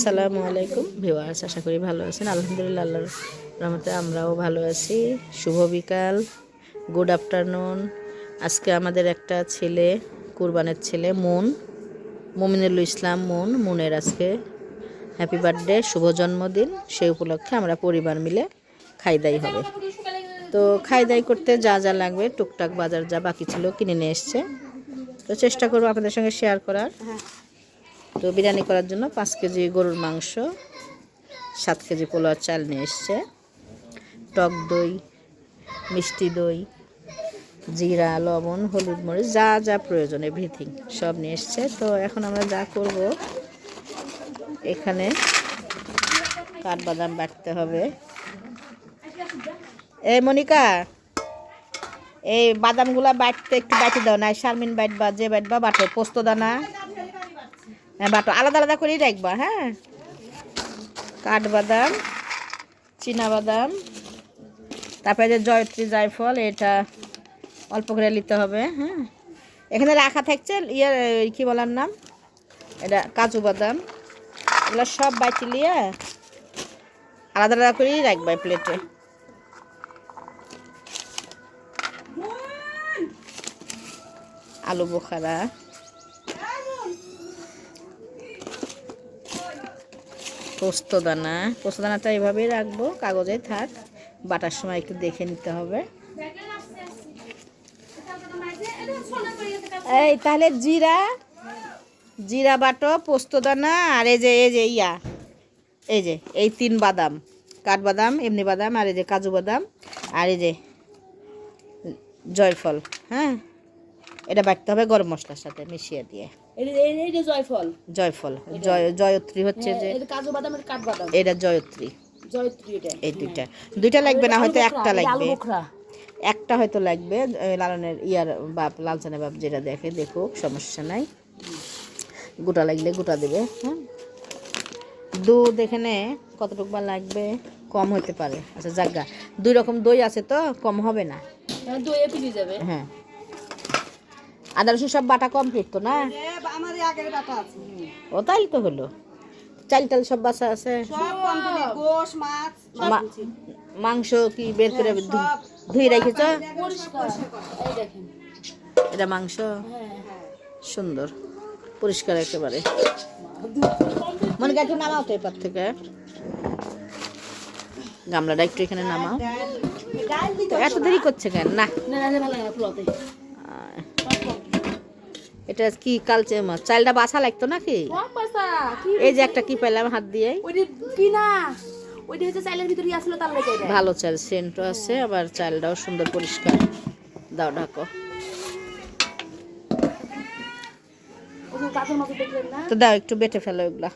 আসসালামু আলাইকুম। ভিওয়ার্স আশা করি ভালো আছেন। আলহামদুলিল্লাহ, আল্লাহর রহমতে আমরাও ভালো আছি। শুভ বিকাল। গুড আফটারনুন আজকে আমাদের একটা ছেলে, কুরবানের ছেলে, মুন। মুমিনুল ইসলাম মুন, মুনের আজকে হ্যাপি বার্থডে শুভ জন্মদিন। সেই উপলক্ষে আমরা পরিবার মিলে খাই দাই হবে। তো খাই দাই করতে যা যা লাগবে, টুকটাক বাজার যা বাকি ছিল কিনে নিয়ে এসছে। তো চেষ্টা করব আপনাদের সঙ্গে শেয়ার করার। তো বিরিয়ানি করার জন্য পাঁচ কেজি গরুর মাংস, সাত কেজি পোলার চাল নিয়ে এসছে। টক দই, মিষ্টি দই, জিরা, লবণ, হলুদ মরিচ, যা যা প্রয়োজন এভরিথিং সব নিয়ে এসছে। তো এখন আমরা যা করব, এখানে কাঠবাদাম বাটতে হবে। এই মনিকা, এই বাদামগুলা বাটতে একটু বাটি দাও, না শারমিন বাটবা, যে বাটবা, বাটো পোস্ত দানা হ্যাঁ বাটো, আলাদা আলাদা করেই রাখবা হ্যাঁ? কাঠবাদাম বাদাম তারপরে যে জয়ত্রী জায়ফল, এটা অল্প করে নিতে হবে হ্যাঁ? এখানে রাখা থাকছে ইয়ে কি বলার নাম? এটা কাজু বাদাম, এগুলো সব বাইটি নিয়ে আলাদা আলাদা করেই রাখবা প্লেটে আলু বোখারা। পোস্তদানা। পোস্তদানাটা এভাবেই রাখব, কাগজে থাক। বাটার সময় একটু দেখে নিতে হবে। এই, তাহলে জিরা জিরা বাটো, পোস্তদানা আর এই যে এই যে ইয়া, এই যে, এই তিন বাদাম। কাঠবাদাম, এমনি বাদাম আর এই যে কাজু বাদাম আর এই যে জয়ফল হ্যাঁ? এটা বাটতে হবে গরম মশলার সাথে মিশিয়ে দিয়ে। জয়ফল। জয়ফল। জয় জয়ত্রী হচ্ছে যে কাজু বাদামের কাঠবাদাম এটা জয়ত্রী। জয়ত্রী এটা। এই দুইটা। দুইটা লাগবে না হয়তো একটা লাগবে। একটা হয়তো লাগবে লালনের ইয়ার বাপ লালচানের বাপ যেটা দেখে দেখুক সমস্যা নাই। গোটা লাগলে গোটা দেবে হ্যাঁ। দুধ এখানে কতটুকু বা লাগবে? কম হতে পারে। আচ্ছা জাগা। দুই রকম দই আছে তো কম হবে না। দইয়ে পিলি যাবে। হ্যাঁ। আদা রসুন সব বাটা কমপ্লিট তো না? আমার আগের বাটা আছে। ও তাই তো হলো। চাল টাল সব বাসা আছে? সব কমপ্লিট গোশ মাছ মাংস কি বের করে ধু- ধুয়ে রেখেছ? এটা মাংস? সুন্দর। পরিষ্কার একেবারে। মনে একটু নামাও তো এপার থেকে। গামলাটা একটু এখানে নামাও। তো এত দেরি করছে কেন? না না না ভালো লাগে ফুলতে আহ, এটা কি কালচে মাছ? চালটা বাসা লাগতো নাকি? এই যে একটা কি পেলাম হাত দিয়ে। ওইটা কি না ওইটা হচ্ছে চাইলের ভিতরে আসলে তার লেগে এটা ভালো চাল সেন্টও আছে আবার চালটাও সুন্দর পরিষ্কার। দাও ঢাকো। তো দাও একটু বেটে ফেলো এগুলা